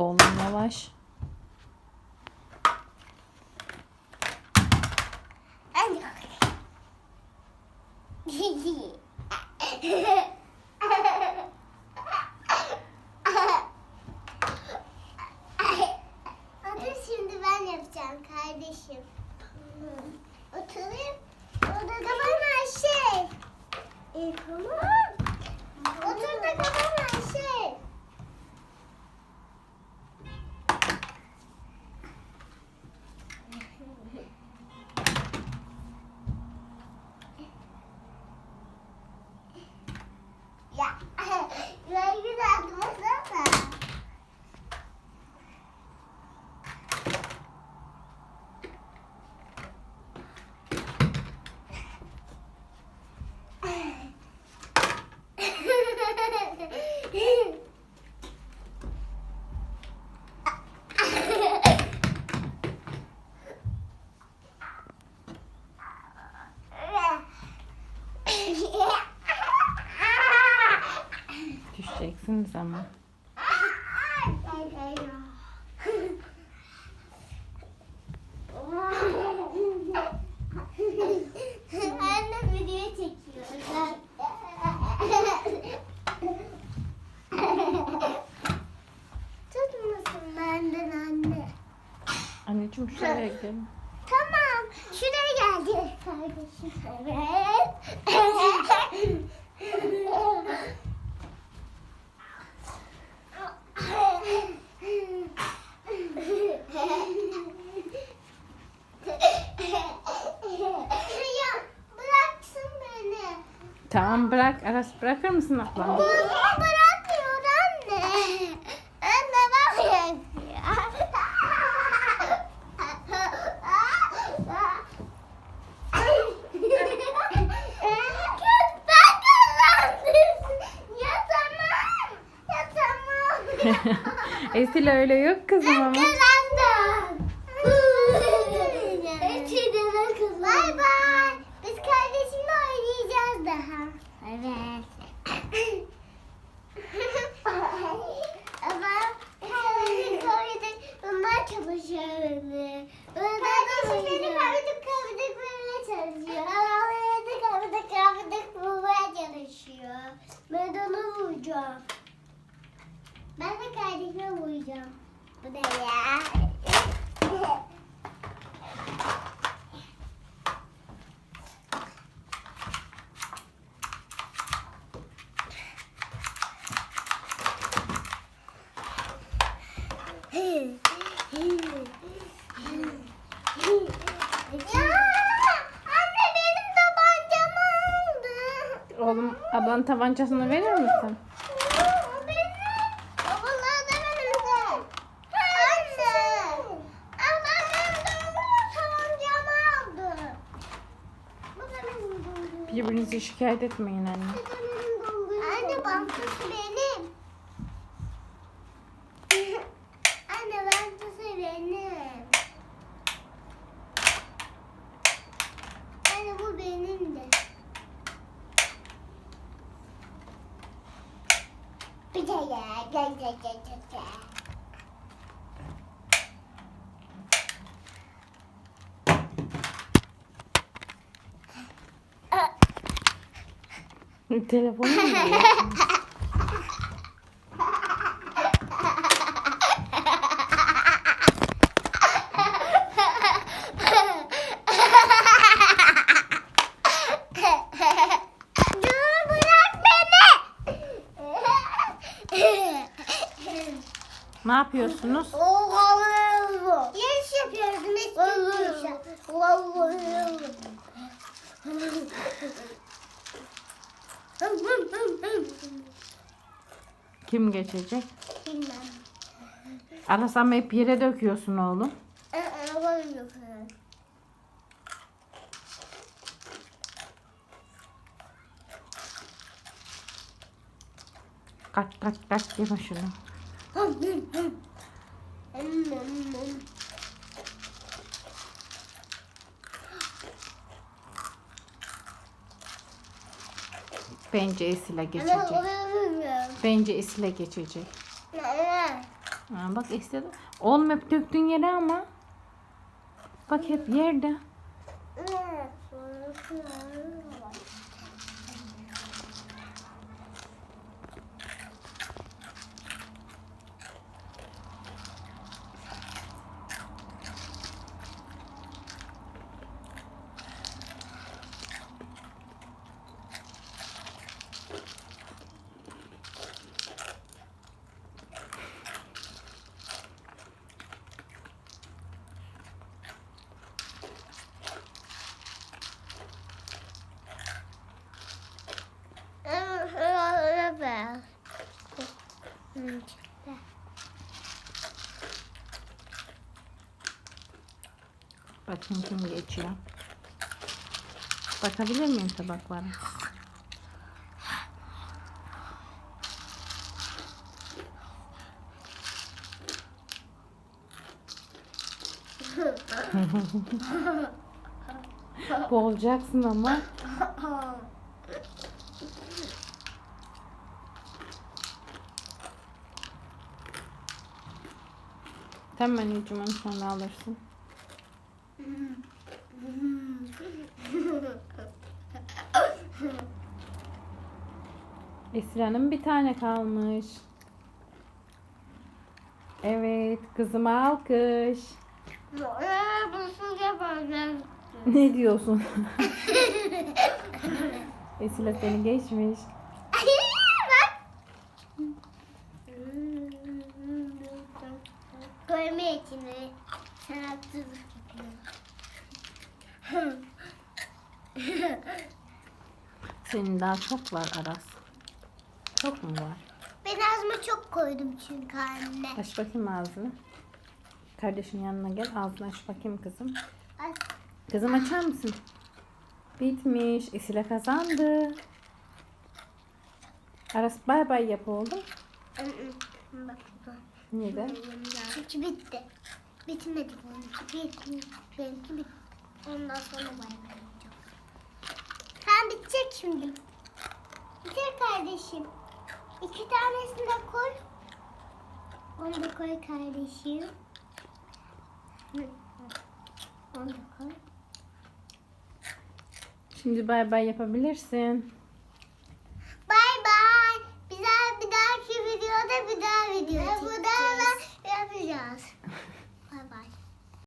Oğlum yavaş. Hadi şimdi ben yapacağım kardeşim. Oturayım. Orada da bana şey. E, tamam. Otur da bana şey. Ya, ben güzel durmasana. Düşeceksiniz ama. Anne video çekiyor. Tutmasın benden anne. Anneciğim şuraya gidelim. Tamam. Şuraya geldi kardeşim. Evet. Tamam bırak. Aras bırakır mısın ablam? Bunu bırakmıyor anne. Anne bak ya. Ben kazandım. Ya tamam. Ya tamam. Esil öyle yok kızım ama. Evet. Ama kardeşim oynadık. Bunlar çalışıyor beni. Kardeşim beni kavidik kavidik bulmaya çalışıyor. Arabayı kavidik kavidik bulmaya çalışıyor. Ben de onu vuracağım. Ben de kardeşime vuracağım. Bu ya? Ya Bu da benim dondurma. Birbirinizi şikayet etmeyin anne. Anne bantası benim. Anne bantası benim. Anne bu benim de. Bir de ya. Gel gel gel gel. gel. Telefonu mu veriyorsun? Dur bırak beni. Ne yapıyorsunuz? Yarış yapıyoruz. Kim geçecek? Bilmem. Aras ama hep yere döküyorsun oğlum. Yok. Kaç kaç kaç yeme şunu. Bence Esile geçecek. Bence Esile geçecek. Ha, bak istedi. Oğlum hep döktün yere ama. Bak hep yerde. Evet. Evet. Bakayım kim geçiyor. Bakabilir miyim tabaklara? Boğulacaksın ama. Tamam anneciğim onu sonra alırsın. Esra'nın bir tane kalmış. Evet, kızıma alkış. Yapacağız. Ne diyorsun? Esra seni geçmiş. Bak. Koyma yapıyor. Senin daha çok var Aras. Çok mu var? Ben ağzıma çok koydum çünkü anne. Aç bakayım ağzını. Kardeşin yanına gel. Ağzını aç bakayım kızım. Kızım açar mısın? Bitmiş. Esila kazandı. Aras bay bay yap oğlum. Neden? Çünkü bitti. Bitmedi benimki. Bitti. Benimki bitti. Ondan sonra bay bay yapacağım. Sen bitecek şimdi. Bitir kardeşim. İki tanesini de koy. Onu da koy kardeşim. Onu da koy. Şimdi bay bay yapabilirsin.